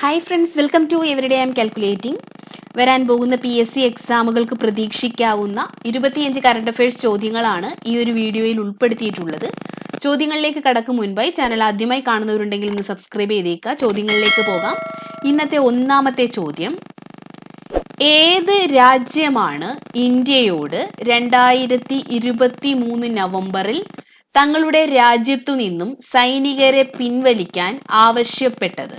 Hi friends welcome to everyday I am calculating വരാൻ പോകുന്ന P S C എക്സാമുകൾക്ക് പ്രതീക്ഷിക്കാവുന്ന ഇരുപത്തിയഞ്ച് കറണ്ട് അഫയേഴ്സ് ചോദ്യങ്ങളാണ് ഈ ഒരു വീഡിയോയിൽ ഉൾപ്പെടുത്തിയിട്ടുള്ളത്. ചോദ്യങ്ങളിലേക്ക് കടക്കും മുൻപായി ചാനൽ ആദ്യമായി കാണുന്നവരുണ്ടെങ്കിൽ ഒന്ന് സബ്സ്ക്രൈബ് ചെയ്തേക്കുക. ചോദ്യങ്ങളിലേക്ക് പോകാം. ഇന്നത്തെ ഒന്നാമത്തെ ചോദ്യം. ഏത് രാജ്യമാണ് ഇന്ത്യയോട് രണ്ടായിരത്തി ഇരുപത്തി മൂന്ന് നവംബറിൽ തങ്ങളുടെ രാജ്യത്തു നിന്നും സൈനികരെ പിൻവലിക്കാൻ ആവശ്യപ്പെട്ടത്?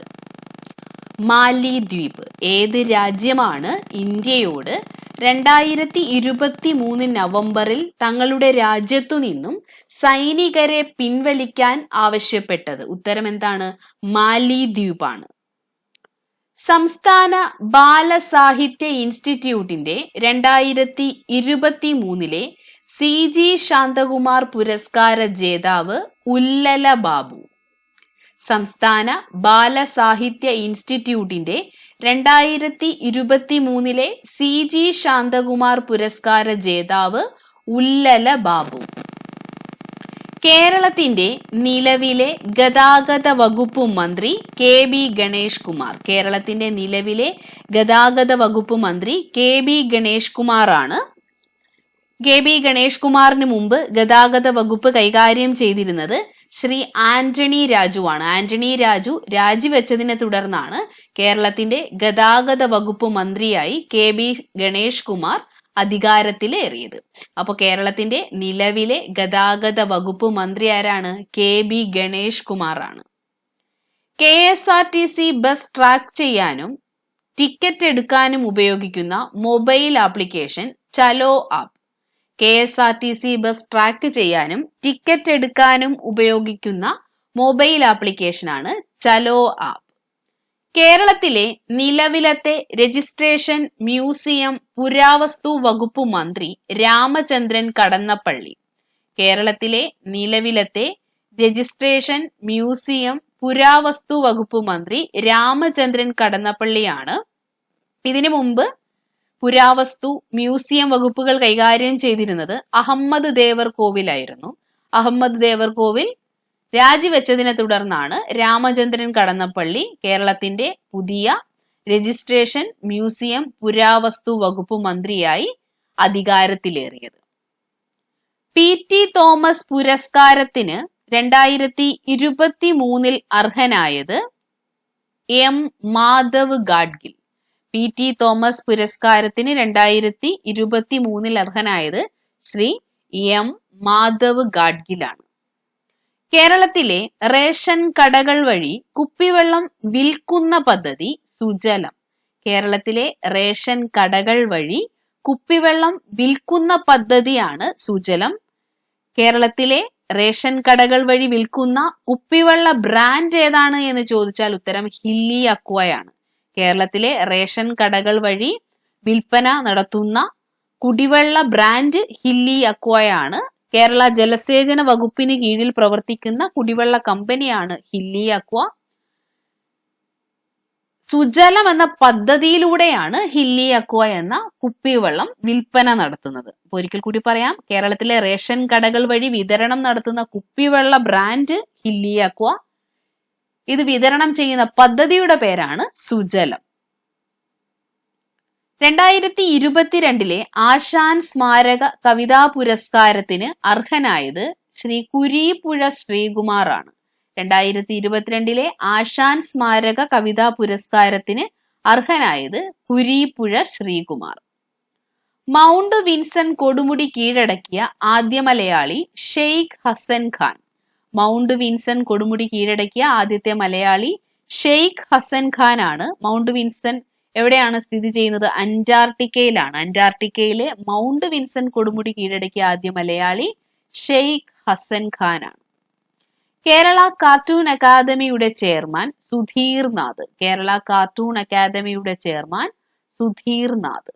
മാലിദ്വീപ് ഏത് രാജ്യമാണ് ഇന്ത്യയോട്? രണ്ടായിരത്തി ഇരുപത്തി മൂന്ന് നവംബറിൽ തങ്ങളുടെ രാജ്യത്തു നിന്നും സൈനികരെ പിൻവലിക്കാൻ ആവശ്യപ്പെട്ടത്. ഉത്തരം എന്താണ്? മാലിദ്വീപാണ്. സംസ്ഥാന ബാലസാഹിത്യ ഇൻസ്റ്റിറ്റ്യൂട്ടിന്റെ രണ്ടായിരത്തി ഇരുപത്തി മൂന്നിലെ സി ജി ശാന്തകുമാർ പുരസ്കാര ജേതാവ് ഉല്ലല ബാബു. സംസ്ഥാന ബാലസാഹിത്യ ഇൻസ്റ്റിറ്റ്യൂട്ടിന്റെ രണ്ടായിരത്തി ഇരുപത്തി മൂന്നിലെ സി ജി ശാന്തകുമാർ പുരസ്കാര ജേതാവ് ഉല്ലല ബാബു. കേരളത്തിന്റെ നിലവിലെ ഗതാഗത വകുപ്പ് മന്ത്രി കെ ബി ഗണേഷ് കുമാർ. കേരളത്തിന്റെ നിലവിലെ ഗതാഗത വകുപ്പ് മന്ത്രി കെ ബി ഗണേഷ് കുമാറാണ്. കെ ബി ഗണേഷ് കുമാറിന് മുമ്പ് ഗതാഗത വകുപ്പ് കൈകാര്യം ചെയ്തിരുന്നത് ശ്രീ ആന്റണി രാജുവാണ് ആന്റണി രാജു രാജിവെച്ചതിനെ തുടർന്നാണ് കേരളത്തിന്റെ ഗതാഗത വകുപ്പ് മന്ത്രിയായി കെ ബി ഗണേഷ് കുമാർ അധികാരത്തിലേറിയത്. അപ്പോൾ കേരളത്തിന്റെ നിലവിലെ ഗതാഗത വകുപ്പ് മന്ത്രി ആരാണ്? കെ ബി ഗണേഷ് കുമാറാണ് K S R T C bus track ചെയ്യാനും ടിക്കറ്റ് എടുക്കാനും ഉപയോഗിക്കുന്ന mobile application Chalo app. K S R T C bus track ചെയ്യാനും ടിക്കറ്റ് എടുക്കാനും ഉപയോഗിക്കുന്ന മൊബൈൽ ആപ്ലിക്കേഷനാണ് ചലോ ആപ്പ്. കേരളത്തിലെ നിലവിലത്തെ രജിസ്ട്രേഷൻ മ്യൂസിയം പുരാവസ്തു വകുപ്പ് മന്ത്രി രാമചന്ദ്രൻ കടന്നപ്പള്ളി. കേരളത്തിലെ നിലവിലത്തെ രജിസ്ട്രേഷൻ മ്യൂസിയം പുരാവസ്തു വകുപ്പ് മന്ത്രി രാമചന്ദ്രൻ കടന്നപ്പള്ളിയാണ്. ഇതിനു മുമ്പ് പുരാവസ്തു മ്യൂസിയം വകുപ്പുകൾ കൈകാര്യം ചെയ്തിരുന്നത് അഹമ്മദ് ദേവർ കോവിലായിരുന്നു. അഹമ്മദ് ദേവർ കോവിൽ രാജിവെച്ചതിനെ തുടർന്നാണ് രാമചന്ദ്രൻ കടന്നപ്പള്ളി കേരളത്തിന്റെ പുതിയ രജിസ്ട്രേഷൻ മ്യൂസിയം പുരാവസ്തു വകുപ്പ് മന്ത്രിയായി അധികാരത്തിലേറിയത്. പി. ടി. തോമസ് പുരസ്കാരത്തിന് രണ്ടായിരത്തി ഇരുപത്തി മൂന്നിൽ അർഹനായത് M. Madhav Gadgil. P T Thomas പുരസ്കാരത്തിന് രണ്ടായിരത്തി ഇരുപത്തി മൂന്നിൽ അർഹനായത് ശ്രീ എം മാധവ് ഗാഡ്ഗിലാണ്. കേരളത്തിലെ റേഷൻ കടകൾ വഴി കുപ്പിവെള്ളം വിൽക്കുന്ന പദ്ധതി സുജലം. കേരളത്തിലെ റേഷൻ കടകൾ വഴി കുപ്പിവെള്ളം വിൽക്കുന്ന പദ്ധതിയാണ് സുജലം. കേരളത്തിലെ റേഷൻ കടകൾ വഴി വിൽക്കുന്ന കുപ്പിവെള്ള ബ്രാൻഡ് ഏതാണ് എന്ന് ചോദിച്ചാൽ ഉത്തരം ഹില്ലി അക്വയാണ്. കേരളത്തിലെ റേഷൻ കടകൾ വഴി വിൽപ്പന നടത്തുന്ന കുടിവെള്ള ബ്രാൻഡ് ഹില്ലി അക്വയാണ് കേരള ജലസേചന വകുപ്പിന് കീഴിൽ പ്രവർത്തിക്കുന്ന കുടിവെള്ള കമ്പനിയാണ് ഹില്ലി അക്വ. സുജലം എന്ന പദ്ധതിയിലൂടെയാണ് ഹില്ലി അക്വ എന്ന കുപ്പിവെള്ളം വിൽപ്പന നടത്തുന്നത്. അപ്പൊ ഒരിക്കൽ കൂടി പറയാം കേരളത്തിലെ റേഷൻ കടകൾ വഴി വിതരണം നടത്തുന്ന കുപ്പിവെള്ള ബ്രാൻഡ് ഹില്ലി അക്വ. ഇത് വിതരണം ചെയ്യുന്ന പദ്ധതിയുടെ പേരാണ് സുജലം. രണ്ടായിരത്തി ഇരുപത്തിരണ്ടിലെ ആശാൻ സ്മാരക കവിതാ പുരസ്കാരത്തിന് അർഹനായത് ശ്രീ കുരീപ്പുഴ ശ്രീകുമാറാണ്. രണ്ടായിരത്തി ഇരുപത്തിരണ്ടിലെ ആശാൻ സ്മാരക കവിതാ പുരസ്കാരത്തിന് അർഹനായത് കുരീപ്പുഴ ശ്രീകുമാർ. മൗണ്ട് വിൻസൺ കൊടുമുടി കീഴടക്കിയ ആദ്യ മലയാളി ഷെയ്ഖ് ഹസൻ ഖാൻ. മൗണ്ട് വിൻസൺ കൊടുമുടി കീഴടക്കിയ ആദ്യത്തെ മലയാളി ഷെയ്ഖ് ഹസൻ ഖാൻ ആണ്. മൗണ്ട് വിൻസൺ എവിടെയാണ് സ്ഥിതി ചെയ്യുന്നത്? അന്റാർട്ടിക്കയിലാണ്. അന്റാർട്ടിക്കയിലെ മൗണ്ട് വിൻസൺ കൊടുമുടി കീഴടക്കിയ ആദ്യ മലയാളി ഷെയ്ഖ് ഹസൻ ഖാൻ ആണ്. കേരള കാർട്ടൂൺ അക്കാദമിയുടെ ചെയർമാൻ സുധീർ നാഥ്. കേരള കാർട്ടൂൺ അക്കാദമിയുടെ ചെയർമാൻ സുധീർ നാഥ്.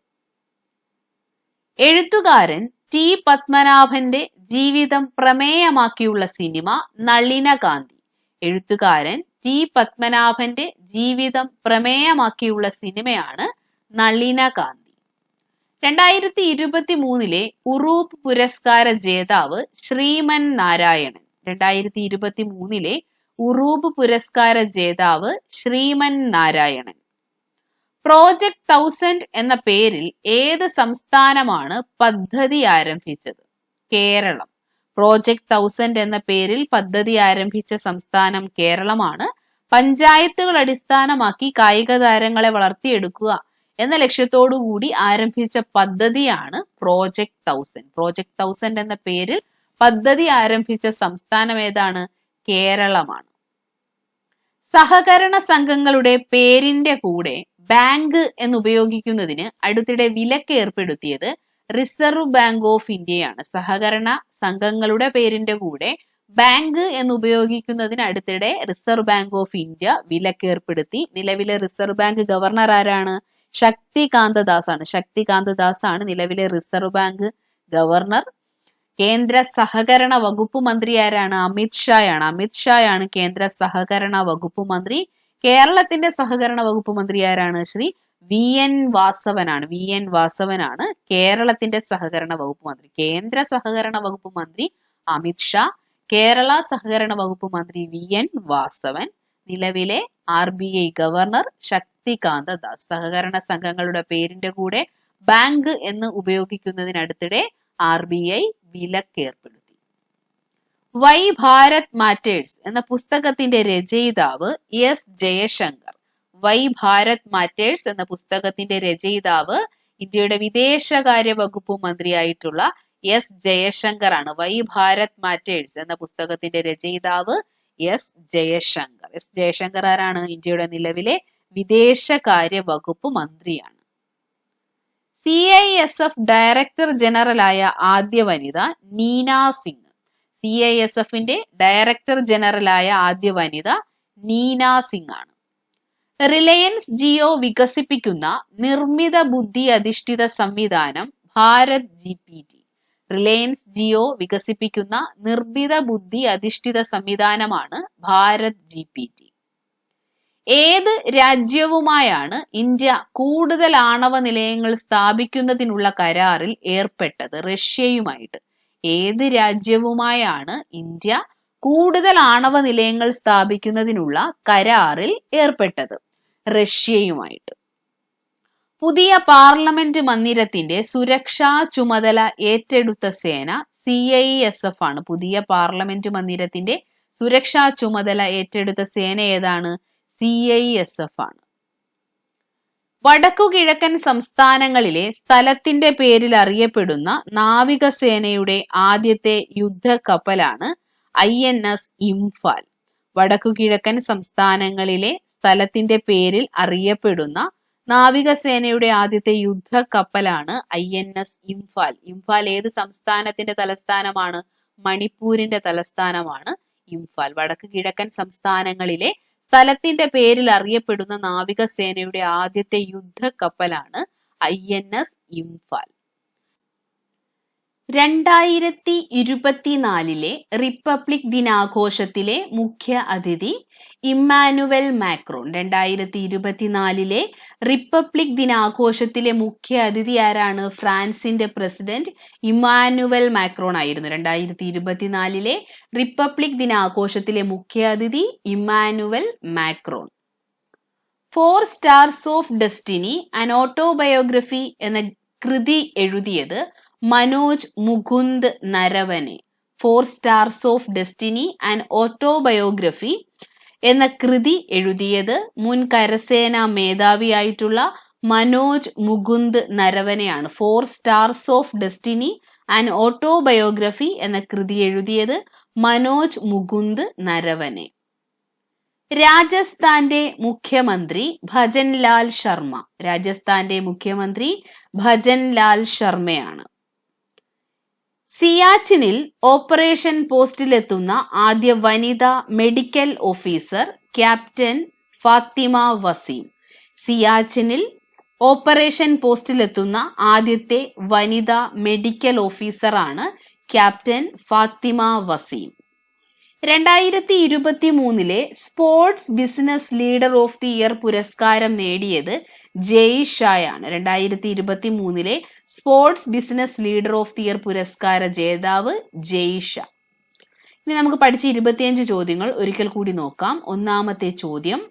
എഴുത്തുകാരൻ ടി പത്മനാഭന്റെ ജീവിതം പ്രമേയമാക്കിയുള്ള സിനിമ നളിനകാന്തി. എഴുത്തുകാരൻ ടി പത്മനാഭന്റെ ജീവിതം പ്രമേയമാക്കിയുള്ള സിനിമയാണ് നളിനകാന്തി. രണ്ടായിരത്തി ഇരുപത്തി മൂന്നിലെ ഉറൂപ്പ് പുരസ്കാര ജേതാവ് ശ്രീമൻ നാരായണൻ. രണ്ടായിരത്തി ഇരുപത്തി മൂന്നിലെ ഉറൂബ് പുരസ്കാര ജേതാവ് ശ്രീമൻ നാരായണൻ. പ്രോജക്ട് തൗസൻഡ് എന്ന പേരിൽ ഏത് സംസ്ഥാനമാണ് പദ്ധതി ആരംഭിച്ചത്? കേരളം. പ്രോജക്ട് തൗസൻഡ് എന്ന പേരിൽ പദ്ധതി ആരംഭിച്ച സംസ്ഥാനം കേരളമാണ്. പഞ്ചായത്തുകൾ അടിസ്ഥാനമാക്കി കായിക താരങ്ങളെ വളർത്തിയെടുക്കുക എന്ന ലക്ഷ്യത്തോടു കൂടി ആരംഭിച്ച പദ്ധതിയാണ് പ്രോജക്ട് തൗസൻഡ് പ്രോജക്ട് തൗസൻഡ് എന്ന പേരിൽ പദ്ധതി ആരംഭിച്ച സംസ്ഥാനം ഏതാണ്? കേരളമാണ്. സഹകരണ സംഘങ്ങളുടെ പേരിന്റെ കൂടെ ബാങ്ക് എന്ന് ഉപയോഗിക്കുന്നതിന് അടുത്തിടെ വിലക്ക് ഏർപ്പെടുത്തിയത് റിസർവ് ബാങ്ക് ഓഫ് ഇന്ത്യയാണ് സഹകരണ സംഘങ്ങളുടെ പേരിന്റെ കൂടെ ബാങ്ക് എന്ന് ഉപയോഗിക്കുന്നതിന് അടുത്തിടെ റിസർവ് ബാങ്ക് ഓഫ് ഇന്ത്യ വിലക്ക് ഏർപ്പെടുത്തി. നിലവിലെ റിസർവ് ബാങ്ക് ഗവർണർ ആരാണ്? ശക്തികാന്ത ദാസ് ആണ്. ശക്തികാന്ത ദാസ് ആണ് നിലവിലെ റിസർവ് ബാങ്ക് ഗവർണർ കേന്ദ്ര സഹകരണ വകുപ്പ് മന്ത്രി ആരാണ്? അമിത് ഷായാണ് അമിത് ഷായാണ് കേന്ദ്ര സഹകരണ വകുപ്പ് മന്ത്രി. കേരളത്തിന്റെ സഹകരണ വകുപ്പ് മന്ത്രി ആരാണ്? ശ്രീ വി എൻ വാസവനാണ്. വി എൻ വാസവനാണ് കേരളത്തിന്റെ സഹകരണ വകുപ്പ് മന്ത്രി. കേന്ദ്ര സഹകരണ വകുപ്പ് മന്ത്രി അമിത് ഷാ കേരള സഹകരണ വകുപ്പ് മന്ത്രി വി എൻ വാസവൻ നിലവിലെ R B I governor Shaktikanta Das. സഹകരണ സംഘങ്ങളുടെ പേരിന്റെ കൂടെ ബാങ്ക് എന്ന് ഉപയോഗിക്കുന്നതിനടുത്തിടെ ആർ ബി ഐ വിലക്കേർപ്പെടുത്തി വൈ ഭാരത് മാറ്റേഴ്സ് എന്ന പുസ്തകത്തിന്റെ രചയിതാവ് S Jaishankar. Why Bharat matters എന്ന പുസ്തകത്തിന്റെ രചയിതാവ് ഇന്ത്യയുടെ വിദേശകാര്യ വകുപ്പ് മന്ത്രിയായിട്ടുള്ള എസ് ജയശങ്കർ ആണ് വൈ ഭാരത് മാറ്റേഴ്സ് എന്ന പുസ്തകത്തിന്റെ രചയിതാവ് എസ് ജയശങ്കർ. എസ് ജയശങ്കർ ആരാണ്? ഇന്ത്യയുടെ നിലവിലെ വിദേശകാര്യ വകുപ്പ് മന്ത്രിയാണ്. C I S F director ജനറലായ ആദ്യ വനിത Neena Singh. C I S എഫിന്റെ ഡയറക്ടർ ജനറലായ ആദ്യ വനിത നീന സിംഗ് ആണ് റിലയൻസ് ജിയോ വികസിപ്പിക്കുന്ന നിർമ്മിത ബുദ്ധി അധിഷ്ഠിത സംവിധാനം Bharat G P T Reliance Jio വികസിപ്പിക്കുന്ന നിർമ്മിത ബുദ്ധി അധിഷ്ഠിത സംവിധാനമാണ് ഭാരത് ജി പി ടി ഏത് രാജ്യവുമായാണ് ഇന്ത്യ കൂടുതൽ ആണവ നിലയങ്ങൾ സ്ഥാപിക്കുന്നതിനുള്ള കരാറിൽ ഏർപ്പെട്ടത് റഷ്യയുമായിട്ട്? ഏത് രാജ്യവുമായാണ് ഇന്ത്യ കൂടുതൽ ആണവ നിലയങ്ങൾ സ്ഥാപിക്കുന്നതിനുള്ള കരാറിൽ ഏർപ്പെട്ടത്? റഷ്യയുമായിട്ട്. പുതിയ പാർലമെന്റ് മന്ദിരത്തിന്റെ സുരക്ഷാ ചുമതല ഏറ്റെടുത്ത സേന സി ഐ എസ് എഫ് ആണ്. പുതിയ പാർലമെന്റ് മന്ദിരത്തിന്റെ സുരക്ഷാ ചുമതല ഏറ്റെടുത്ത സേന ഏതാണ്? സി ഐ എസ് എഫ് ആണ്. വടക്കു കിഴക്കൻ സംസ്ഥാനങ്ങളിലെ സ്ഥലത്തിന്റെ പേരിൽ അറിയപ്പെടുന്ന നാവികസേനയുടെ ആദ്യത്തെ യുദ്ധ കപ്പലാണ് ഐ എൻ എസ് ഇംഫാൽ. വടക്കു കിഴക്കൻ സംസ്ഥാനങ്ങളിലെ സ്ഥലത്തിന്റെ പേരിൽ അറിയപ്പെടുന്ന നാവികസേനയുടെ ആദ്യത്തെ യുദ്ധ കപ്പലാണ് I N S Imphal. Imphal ഏത് സംസ്ഥാനത്തിന്റെ തലസ്ഥാനമാണ്? മണിപ്പൂരിന്റെ തലസ്ഥാനമാണ് ഇംഫാൽ. വടക്ക് കിഴക്കൻ സംസ്ഥാനങ്ങളിലെ സ്ഥലത്തിന്റെ പേരിൽ അറിയപ്പെടുന്ന നാവികസേനയുടെ ആദ്യത്തെ യുദ്ധക്കപ്പലാണ് ഐ എൻ എസ് ഇംഫാൽ. രണ്ടായിരത്തി ഇരുപത്തിനാലിലെ റിപ്പബ്ലിക് ദിനാഘോഷത്തിലെ മുഖ്യ അതിഥി ഇമ്മാനുവൽ മാക്രോൺ. രണ്ടായിരത്തി ഇരുപത്തിനാലിലെ റിപ്പബ്ലിക് ദിനാഘോഷത്തിലെ മുഖ്യ അതിഥി ആരാണ്? ഫ്രാൻസിന്റെ പ്രസിഡന്റ് ഇമ്മാനുവൽ മാക്രോൺ ആയിരുന്നു. രണ്ടായിരത്തി ഇരുപത്തിനാലിലെ റിപ്പബ്ലിക് ദിനാഘോഷത്തിലെ മുഖ്യ അതിഥി Emmanuel Macron. Four stars of destiny an autobiography എന്ന കൃതി എഴുതിയത് Manoj Mukund Naravane four stars of destiny and autobiography എന്ന കൃതി എഴുതിയത് മുൻ കരസേനാ മേധാവിയായിട്ടുള്ള Manoj Mukund നരവനെയാണ്. Four stars of destiny and autobiography എന്ന കൃതി എഴുതിയത് മനോജ് മുകുന്ദ് നരവനെ. രാജസ്ഥാന്റെ മുഖ്യമന്ത്രി ഭജൻലാൽ ശർമ്മ. രാജസ്ഥാന്റെ മുഖ്യമന്ത്രി ഭജൻലാൽ ശർമ്മയാണ്. സിയാച്ചിനിൽ ഓപ്പറേഷൻ പോസ്റ്റിലെത്തുന്ന ആദ്യ വനിതാ medical officer captain Fathima Waseem. സിയാച്ചിനിൽ operation പോസ്റ്റിലെത്തുന്ന ആദ്യത്തെ വനിതാ മെഡിക്കൽ ഓഫീസറാണ് ക്യാപ്റ്റൻ ഫാത്തിമ വസീം. രണ്ടായിരത്തി ഇരുപത്തി മൂന്നിലെ sports business leader of the year പുരസ്കാരം നേടിയത് ജയ് ഷായാണ്. രണ്ടായിരത്തി ഇരുപത്തി മൂന്നിലെ sports business leader of the year പുരസ്കാര ജേതാവ് ജെയ്ഷ. ഇനി നമുക്ക് പഠിച്ച ഇരുപത്തിയഞ്ച് ചോദ്യങ്ങൾ ഒരിക്കൽ കൂടി നോക്കാം. ഒന്നാമത്തെ ചോദ്യം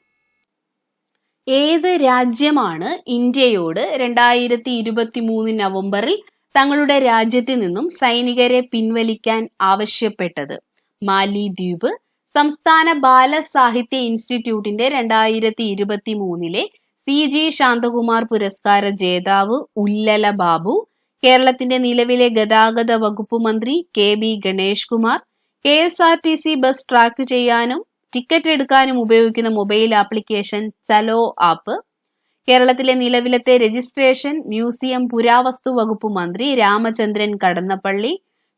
ഏത് രാജ്യമാണ് ഇന്ത്യയോട് രണ്ടായിരത്തി ഇരുപത്തി മൂന്ന് നവംബറിൽ തങ്ങളുടെ രാജ്യത്തിൽ നിന്നും സൈനികരെ പിൻവലിക്കാൻ ആവശ്യപ്പെട്ടത്? മാലിദ്വീപ് സംസ്ഥാന ബാലസാഹിത്യ ഇൻസ്റ്റിറ്റ്യൂട്ടിന്റെ രണ്ടായിരത്തി ഇരുപത്തി മൂന്നിലെ സി ജി ശാന്തകുമാർ പുരസ്കാര ജേതാവ് ഉല്ലല ബാബു കേരളത്തിന്റെ നിലവിലെ ഗതാഗത വകുപ്പ് മന്ത്രി K B Ganesh Kumar K S R T C bus track ചെയ്യാനും ടിക്കറ്റ് എടുക്കാനും ഉപയോഗിക്കുന്ന മൊബൈൽ ആപ്ലിക്കേഷൻ സലോ ആപ്പ് കേരളത്തിലെ നിലവിലത്തെ രജിസ്ട്രേഷൻ മ്യൂസിയം പുരാവസ്തു വകുപ്പ് മന്ത്രി Ramachandran Kadannappally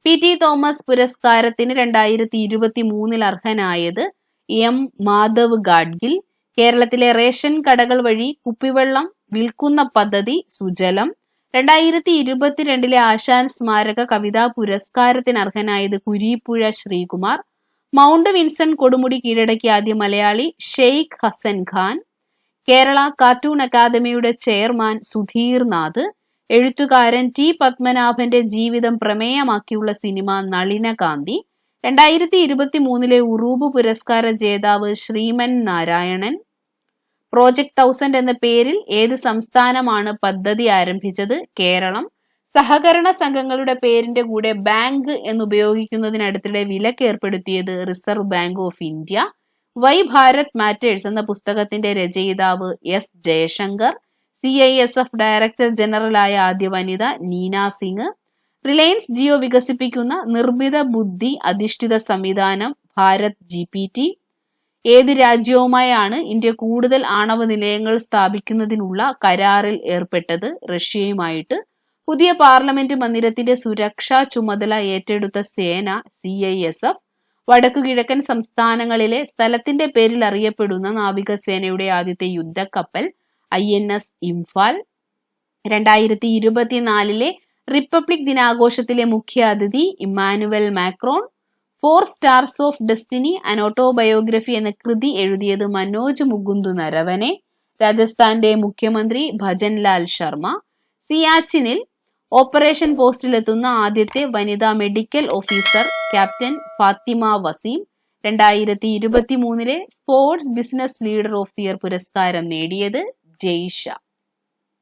P T Thomas പുരസ്കാരത്തിന് രണ്ടായിരത്തി ഇരുപത്തി മൂന്നിൽ അർഹനായത് എം മാധവ് ഗാഡ്ഗിൽ കേരളത്തിലെ റേഷൻ കടകൾ വഴി കുപ്പിവെള്ളം വിൽക്കുന്ന പദ്ധതി സുജലം. രണ്ടായിരത്തി ഇരുപത്തിരണ്ടിലെ ആശാൻ സ്മാരക കവിതാ പുരസ്കാരത്തിന് അർഹനായത് കുരീപ്പുഴ ശ്രീകുമാർ. മൗണ്ട് വിൻസൺ കൊടുമുടി കീഴടക്കിയ ആദ്യ മലയാളി ഷെയ്ഖ് ഹസൻ ഖാൻ. കേരള കാർട്ടൂൺ അക്കാദമിയുടെ ചെയർമാൻ സുധീർ നാഥ്. എഴുത്തുകാരൻ ടി പത്മനാഭന്റെ ജീവിതം പ്രമേയമാക്കിയുള്ള സിനിമ നളിനകാന്തി രണ്ടായിരത്തി ഇരുപത്തി മൂന്നിലെ ഉറൂബ് പുരസ്കാര ജേതാവ് ശ്രീമൻ നാരായണൻ. പ്രോജക്ട് തൗസൻഡ് എന്ന പേരിൽ ഏത് സംസ്ഥാനമാണ് പദ്ധതി ആരംഭിച്ചത്? കേരളം. സഹകരണ സംഘങ്ങളുടെ പേരിന്റെ കൂടെ ബാങ്ക് എന്നുപയോഗിക്കുന്നതിനടുത്തിടെ വിലക്ക് ഏർപ്പെടുത്തിയത് reserve bank of India why Bharat matters എന്ന പുസ്തകത്തിന്റെ രചയിതാവ് S Jaishankar. C I S F director ജനറലായ ആദ്യ വനിത നീന സിംഗ്. റിലയൻസ് ജിയോ വികസിപ്പിക്കുന്ന നിർമ്മിത ബുദ്ധി അധിഷ്ഠിത സംവിധാനം ഭാരത് ജി പി ടി ഏത് രാജ്യവുമായാണ് ഇന്ത്യ കൂടുതൽ ആണവ നിലയങ്ങൾ സ്ഥാപിക്കുന്നതിനുള്ള കരാറിൽ ഏർപ്പെട്ടത് റഷ്യയുമായിട്ട്? പുതിയ പാർലമെന്റ് മന്ദിരത്തിന്റെ സുരക്ഷാ ചുമതല ഏറ്റെടുത്ത സേന സി ഐ എസ് എഫ് വടക്കു കിഴക്കൻ സംസ്ഥാനങ്ങളിലെ സ്ഥലത്തിന്റെ പേരിൽ അറിയപ്പെടുന്ന നാവികസേനയുടെ ആദ്യത്തെ യുദ്ധക്കപ്പൽ ഐ എൻ എസ് ഇംഫാൽ. രണ്ടായിരത്തി ഇരുപത്തിനാലിലെ റിപ്പബ്ലിക് ദിനാഘോഷത്തിലെ മുഖ്യ അതിഥി Emmanuel Macron four stars of destiny an autobiography എന്ന കൃതി എഴുതിയത് മനോജ് മുകുന്ദു നരവനെ രാജസ്ഥാന്റെ മുഖ്യമന്ത്രി ഭജൻലാൽ ശർമ്മ സിയാച്ചിനിൽ ഓപ്പറേഷൻ പോസ്റ്റിലെത്തുന്ന ആദ്യത്തെ വനിതാ medical officer captain Fatima Wasim രണ്ടായിരത്തി ഇരുപത്തി മൂന്നിലെ sports business leader of the year പുരസ്കാരം നേടിയത് ജയ്ഷ.